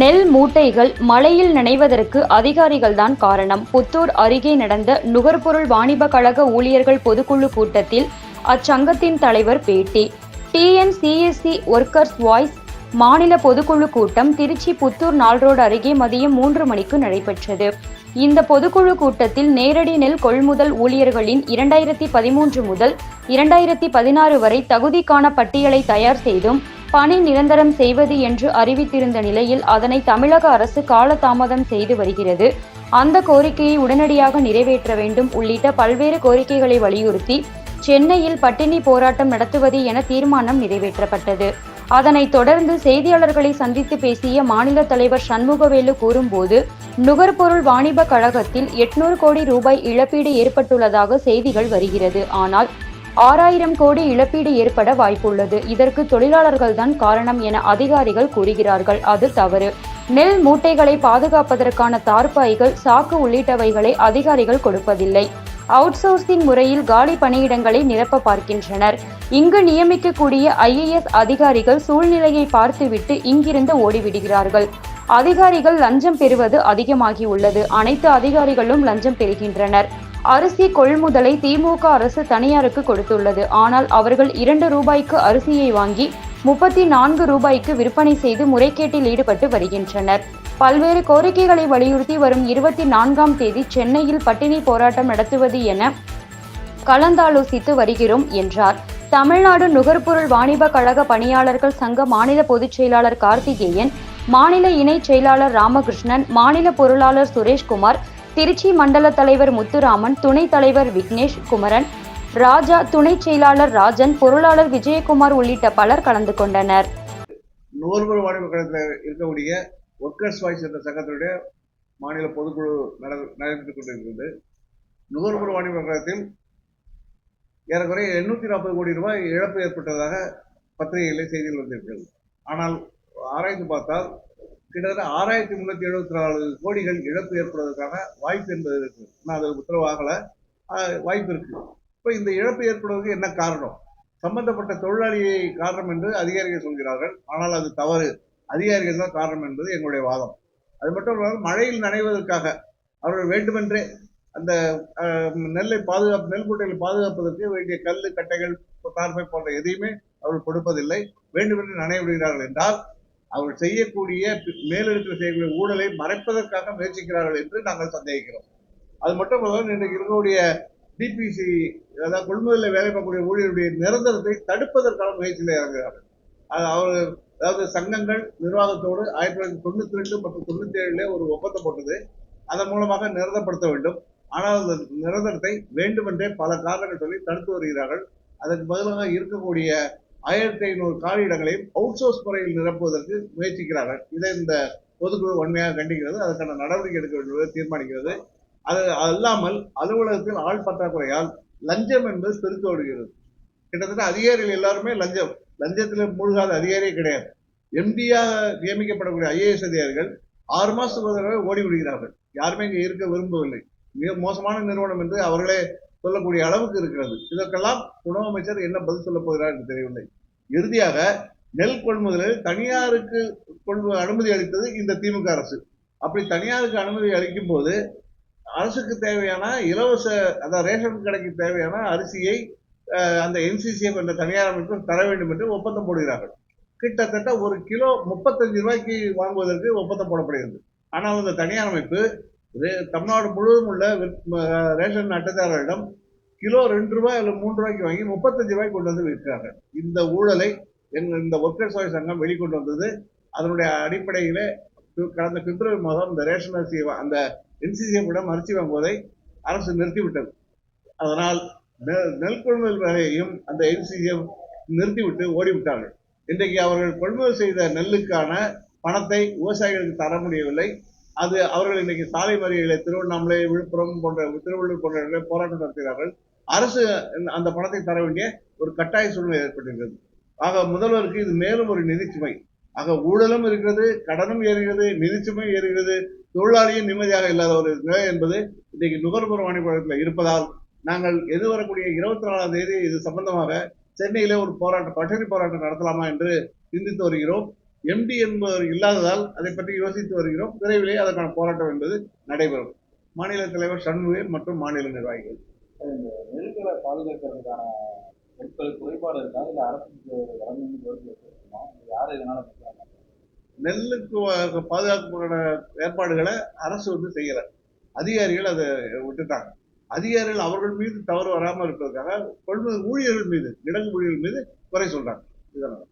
நெல் மூட்டைகள் மழையில் நனைவதற்கு அதிகாரிகள்தான் காரணம். புத்தூர் அருகே நடந்த நுகர்பொருள் வாணிப கழக ஊழியர்கள் பொதுக்குழு கூட்டத்தில் அச்சங்கத்தின் தலைவர் பேட்டி. டிஎன்சிஎஸ்சி ஒர்க்கர்ஸ் வாய்ஸ் மாநில பொதுக்குழு கூட்டம் திருச்சி புத்தூர் நால்ரோடு அருகே மதியம் மூன்று மணிக்கு நடைபெற்றது. இந்த பொதுக்குழு கூட்டத்தில் நேரடி நெல் கொள்முதல் ஊழியர்களின் இரண்டாயிரத்தி பதிமூன்று முதல் இரண்டாயிரத்தி பதினாறு வரை தகுதிக்கான பட்டியலை தயார் செய்தும் பணி நிரந்தரம் செய்வது என்று அறிவித்திருந்த நிலையில் அதனை தமிழக அரசு காலதாமதம் செய்து வருகிறது. அந்த கோரிக்கையை உடனடியாக நிறைவேற்ற வேண்டும் உள்ளிட்ட பல்வேறு கோரிக்கைகளை வலியுறுத்தி சென்னையில் பட்டினி போராட்டம் நடத்துவது என தீர்மானம் நிறைவேற்றப்பட்டது. அதனைத் தொடர்ந்து செய்தியாளர்களை சந்தித்து பேசிய மாநில தலைவர் சண்முகவேலு கூறும்போது நுகர்பொருள் வாணிப கழகத்தில் எட்நூறு கோடி ரூபாய் இழப்பீடு ஏற்பட்டுள்ளதாக செய்திகள் வருகிறது. ஆனால் ஆறாயிரம் கோடி இழப்பீடு ஏற்பட வாய்ப்புள்ளது. இதற்கு தொழிலாளர்கள்தான் காரணம் என அதிகாரிகள் கூறுகிறார்கள். அது தவறு. நெல் மூட்டைகளை பாதுகாப்பதற்கான தார்பாய்கள் சாக்கு உள்ளிட்டவைகளை அதிகாரிகள் கொடுப்பதில்லை. அவுட்சோர்சிங் முறையில் காலி பணியிடங்களை நிரப்ப பார்க்கின்றனர். இங்கு நியமிக்கக்கூடிய ஐஏஎஸ் அதிகாரிகள் சூழ்நிலையை பார்த்துவிட்டு இங்கிருந்து ஓடிவிடுகிறார்கள். அதிகாரிகள் லஞ்சம் பெறுவது அதிகமாகி உள்ளது அனைத்து அதிகாரிகளும் லஞ்சம் பெறுகின்றனர். அரிசி கொள்முதலை திமுக அரசு தனியாருக்கு கொடுத்துள்ளது. ஆனால் அவர்கள் இரண்டு ரூபாய்க்கு அரிசியை வாங்கி முப்பத்தி நான்கு ரூபாய்க்கு விற்பனை செய்து முறைகேட்டில் ஈடுபட்டு வருகின்றனர். பல்வேறு கோரிக்கைகளை வலியுறுத்தி வரும் இருபத்தி நான்காம் தேதி சென்னையில் பட்டினி போராட்டம் நடத்துவது என கலந்தாலோசித்து வருகிறோம் என்றார். தமிழ்நாடு நுகர்பொருள் வாணிப கழக பணியாளர்கள் சங்க மாநில பொதுச் செயலாளர் கார்த்திகேயன் மாநில இணைச் செயலாளர் ராமகிருஷ்ணன் மாநில பொருளாளர் சுரேஷ்குமார் திருச்சி மண்டல தலைவர் முத்துராமன் துணைத் தலைவர் விக்னேஷ் குமரன் ராஜா துணைச் செயலாளர் ராஜன் பொருளாளர் விஜயகுமார் உள்ளிட்ட பலர் கலந்து கொண்டனர். நுகர்வோர் வாணிப கழகத்தில் இருக்கக்கூடிய ஒர்க்கர்ஸ் வாய்ஸ் என்ற சங்கத்தினுடைய மாநில பொதுக்குழு நட நடைபெற்றுக் கொண்டிருக்கிறது. நுகர்வோர் வாணிப கழகத்தில் ஏறக்குறைய எண்ணூற்றி நாற்பது கோடி ரூபாய் இழப்பு ஏற்பட்டதாக பத்திரிகைகளில் செய்திகள் வந்திருக்கிறது. ஆனால் ஆராய்ந்து பார்த்தால் கிட்டத்தட்ட ஆறாயிரத்தி முந்நூற்றி எழுபத்தி நாலு கோடிகள் இழப்பு ஏற்படுவதற்கான வாய்ப்பு என்பது இருக்கு. நான் அதில் உத்தரவாகலை. வாய்ப்பு இருக்கு. இப்போ இந்த இழப்பு ஏற்படுவதற்கு என்ன காரணம்? சம்பந்தப்பட்ட தொழிலாளியை காரணம் என்று அதிகாரிகள் சொல்கிறார்கள். ஆனால் அது தவறு. அதிகாரிகள் தான் காரணம் என்பது எங்களுடைய வாதம். அது மட்டும் இல்லாமல் மழையில் நனைவதற்காக அவர்கள் வேண்டுமென்றே அந்த நெல்லை பாதுகாப்பு நெல் மூட்டைகளை பாதுகாப்பதற்கு வேண்டிய கல் கட்டைகள் தார்மை போன்ற எதையுமே அவர்கள் கொடுப்பதில்லை. வேண்டுமென்று நனைய விடுகிறார்கள் என்றால் அவர் செய்யக்கூடிய பி- செய்யக்கூடிய ஊழலை மறைப்பதற்காக முயற்சிக்கிறார்கள் என்று நாங்கள் சந்தேகிக்கிறோம். அது மட்டும் இன்றைக்கு இருக்கக்கூடிய டிபிசி அதாவது கொள்முதலில் வேலை பார்க்கக்கூடிய ஊழியருடைய நிரந்தரத்தை தடுப்பதற்கான முயற்சியில் இறங்குகிறார்கள். அது அவர் அதாவது சங்கங்கள் நிர்வாகத்தோடு ஆயிரத்தி தொள்ளாயிரத்தி தொண்ணூத்தி ரெண்டு மற்றும் தொண்ணூத்தி ஏழுல ஒரு ஒப்பந்தம் போட்டது. அதன் மூலமாக நிரந்தரப்படுத்த வேண்டும். ஆனால் அந்த நிரந்தரத்தை வேண்டுமென்றே பல காரணங்கள் சொல்லி தடுத்து வருகிறார்கள். அதற்கு பதிலாக இருக்கக்கூடிய ஆயிரத்தி ஐநூறு காலியிடங்களையும் அவுட் சோர்ஸ் முறையில் நிரப்புவதற்கு முயற்சிக்கிறார்கள். இதை இந்த பொதுக்குழு வன்மையாக கண்டிக்கிறது. அதற்கான நடவடிக்கை எடுக்க வேண்டும் என்று தீர்மானிக்கிறது. அது அல்லாமல் அலுவலகத்தில் ஆள் பற்றாக்குறையால் லஞ்சம் என்பது பெருக்க விடுகிறது கிட்டத்தட்ட அதிகாரிகள் எல்லாருமே லஞ்சம். லஞ்சத்தில் மூழ்காத அதிகாரியே கிடையாது. எம்டியாக நியமிக்கப்படக்கூடிய ஐஏஎஸ் அதிகாரிகள் ஆறு மாதத்துக்கு ஒரு தடவை ஓடி விடுகிறார்கள். யாருமே இங்கே இருக்க விரும்பவில்லை. மிக மோசமான நிறுவனம் என்று அவர்களே சொல்லக்கூடிய அளவுக்கு இருக்கிறது. இதற்கெல்லாம் உணவு அமைச்சர் என்ன பதில் சொல்ல போகிறார் என்று தெரியவில்லை. இறுதியாக நெல் கொள்முதலில் தனியாருக்கு கொள்மு அனுமதி அளித்தது இந்த திமுக அரசு. அப்படி தனியாருக்கு அனுமதி அளிக்கும் போது அரசுக்கு தேவையான இலவச அதாவது ரேஷன் கடைக்கு தேவையான அரிசியை அந்த என்சிசிஎஃப் என்ற தனியார் அமைப்பு தர வேண்டும் என்று ஒப்பந்தம் போடுகிறார்கள். கிட்டத்தட்ட ஒரு கிலோ முப்பத்தஞ்சு ரூபாய்க்கு வாங்குவதற்கு ஒப்பந்தம் போடப்படுகிறது. ஆனால் அந்த தனியார் அமைப்பு தமிழ்நாடு முழுவதும் உள்ள விற்- ரேஷன் அட்டைதாரர்களிடம் கிலோ ரெண்டு ரூபாய் இல்லை மூன்று ரூபாய்க்கு வாங்கி முப்பத்தஞ்சு ரூபாய்க்கு கொண்டு வந்து விற்கிறாங்க. இந்த ஊழலை எங்கள் இந்த ஒர்க்கர்ஸ் வாய் சங்கம் வெளிக்கொண்டு வந்தது. அதனுடைய அடிப்படையில் கடந்த பிப்ரவரி மாதம் இந்த ரேஷன் அரிசி அந்த என்சிசிஎம்மிடம் அரிசி வாங்குவதை அரசு நிறுத்திவிட்டது. அதனால் நெ- நெல் கொள்முதல் வேலையையும் அந்த என்சிசிஎம் நிறுத்திவிட்டு ஓடிவிட்டார்கள். இன்றைக்கு அவர்கள் கொள்முதல் செய்த நெல்லுக்கான பணத்தை விவசாயிகளுக்கு தர முடியவில்லை. அது அவர்கள் இன்னைக்கு சாலை மறியலை திருவண்ணாமலை விழுப்புரம் போன்ற திருவள்ளூர் போன்ற இடங்களில் போராட்டம் நடத்துகிறார்கள். அரசு அந்த பணத்தை தர வேண்டிய ஒரு கட்டாய சூழ்நிலை ஏற்பட்டிருக்கிறது. ஆக முதல்வருக்கு இது மேலும் ஒரு நிதிச்சுமை ஆக ஊழலும் இருக்கிறது கடனும் ஏறுகிறது நிதிச்சுமை ஏறுகிறது தொழிலாளியும் நிம்மதியாக இல்லாத ஒரு நிலை என்பது இன்றைக்கு நுகர்வோர் வாணிபத்தில் இருப்பதால் நாங்கள் எதிர்வரக்கூடிய இருபத்தி நாலாம் தேதி இது சம்பந்தமாக சென்னையிலே ஒரு போராட்டம் பட்டினி போராட்டம் நடத்தலாமா என்று சிந்தித்து வருகிறோம். எம்டி என்பவர் இல்லாததால் அதை பற்றி யோசித்து வருகிறோம். விரைவிலே அதற்கான போராட்டம் என்பது நடைபெறும். மாநில தலைவர் சண்முகன் மற்றும் மாநில நிர்வாகிகள். இந்த நெருக்களை பாதுகாக்கிறதுக்கான பொருட்கள் குறைபாடு இருக்கா? இல்ல அரசுக்கு இருக்குமா யார் இதனால நெல்லுக்கு பாதுகாப்புக்கான ஏற்பாடுகளை அரசு வந்து செய்யல. அதிகாரிகள் அதை விட்டுட்டாங்க. அதிகாரிகள் அவர்கள் மீது தவறு வராமல் இருப்பதற்காக கொள்முதல் ஊழியர்கள் மீது கிடங்கு ஊழியர்கள் மீது குறை சொல்றாங்க. இதனால